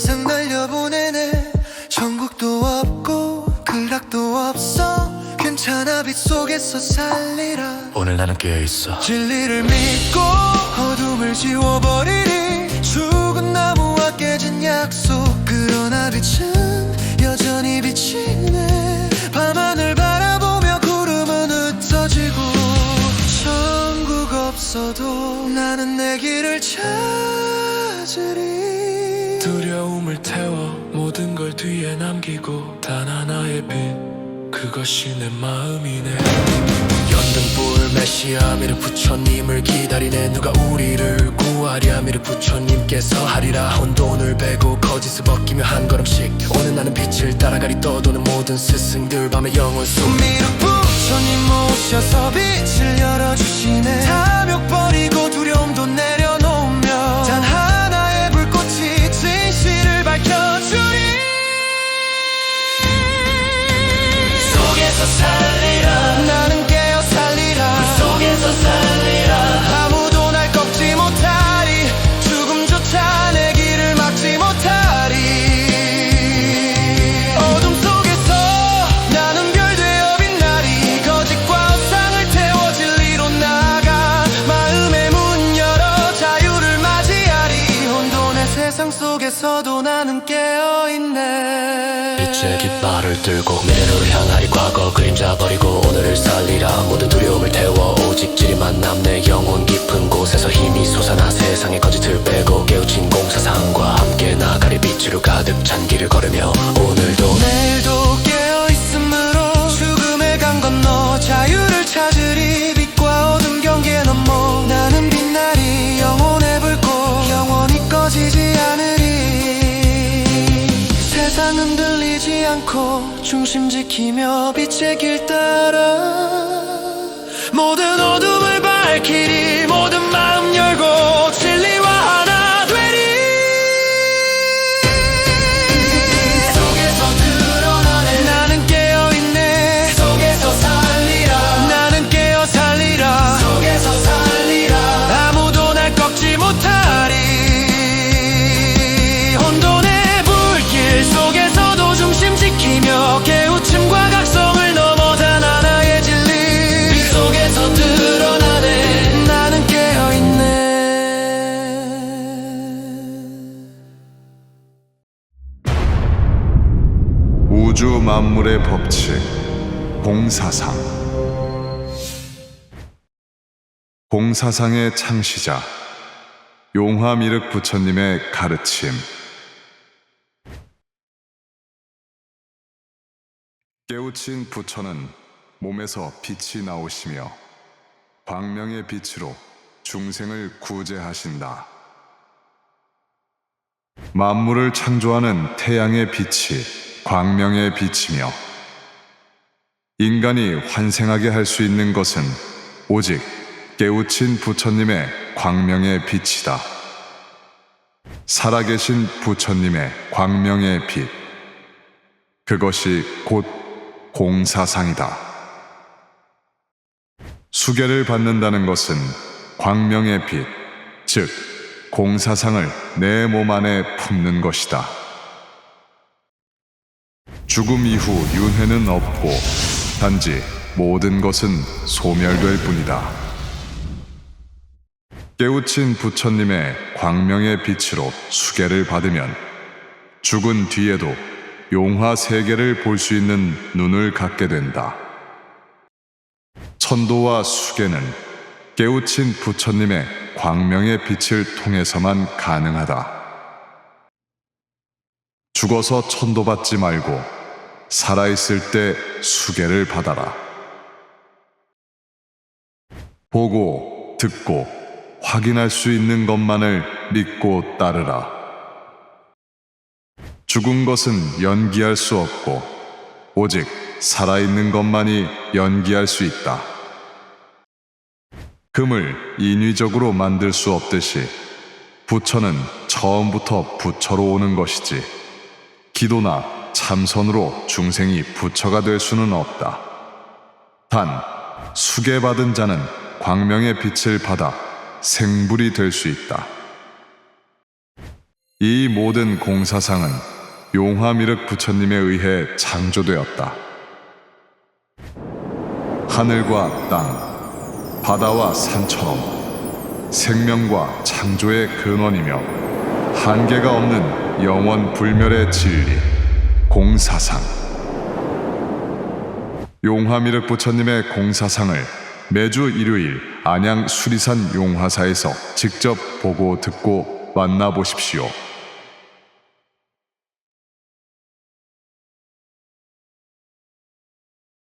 인생 날려보내네. 천국도 없고 극락도 없어. 괜찮아 빛 속에서 살리라. 오늘 나는 깨어있어. 진리를 믿고 어둠을 지워버리리 죽은 나무와 깨진 약속. 그러나 빛은 여전히 비치네. 밤하늘 바라보며 구름은 흩어지고. 천국 없어도 나는 내 길을 찾아 모든 걸 뒤에 남기고 단 하나의 빛 그것이 내 마음이네. 연등불 메시아 미르 부처님을 기다리네. 누가 우리를 구하랴 미르 부처님께서 하리라. 혼돈을 베고 거짓을 벗기며 한 걸음씩. 오늘 나는 빛을 따라가리 떠도는 모든 스승들 밤의 영혼 속 미륵 부처님 오셔서 빛을 열어주시네. 탐욕 버 세상 속에서도 나는 깨어있네. 빛의 깃발을 들고 미래를 향하리. 과거 그림자 버리고 오늘을 살리라. 모든 두려움을 태워 오직 진리만 남내 영혼 깊은 곳에서 힘이 솟아나 세상의 거짓을 빼고 깨우친 공사상과 함께 나가리. 빛으로 가득 찬 길을 걸으며 오늘도 내일도 흔들리지 않고 중심 지키며 빛의 길 따라 모든 어둠을 밝히리 모든 우주 만물의 법칙 공사상 공사상의 창시자 용화미륵 부처님의 가르침 깨우친 부처는 몸에서 빛이 나오시며 광명의 빛으로 중생을 구제하신다. 만물을 창조하는 태양의 빛이 광명의 빛이며 인간이 환생하게 할 수 있는 것은 오직 깨우친 부처님의 광명의 빛이다. 살아계신 부처님의 광명의 빛. 그것이 곧 공사상이다. 수계를 받는다는 것은 광명의 빛, 즉 공사상을 내 몸 안에 품는 것이다. 죽음 이후 윤회는 없고 단지 모든 것은 소멸될 뿐이다. 깨우친 부처님의 광명의 빛으로 수계를 받으면 죽은 뒤에도 용화 세계를 볼 수 있는 눈을 갖게 된다. 천도와 수계는 깨우친 부처님의 광명의 빛을 통해서만 가능하다. 죽어서 천도받지 말고 살아있을 때 수계를 받아라. 보고, 듣고, 확인할 수 있는 것만을 믿고 따르라. 죽은 것은 연기할 수 없고, 오직 살아있는 것만이 연기할 수 있다. 금을 인위적으로 만들 수 없듯이 부처는 처음부터 부처로 오는 것이지 기도나 참선으로 중생이 부처가 될 수는 없다. 단 수계받은 자는 광명의 빛을 받아 생불이 될 수 있다. 이 모든 공사상은 용화미륵 부처님에 의해 창조되었다. 하늘과 땅, 바다와 산처럼 생명과 창조의 근원이며 한계가 없는 영원 불멸의 진리, 공사상. 용화미륵 부처님의 공사상을 매주 일요일 안양 수리산 용화사에서 직접 보고 듣고 만나보십시오.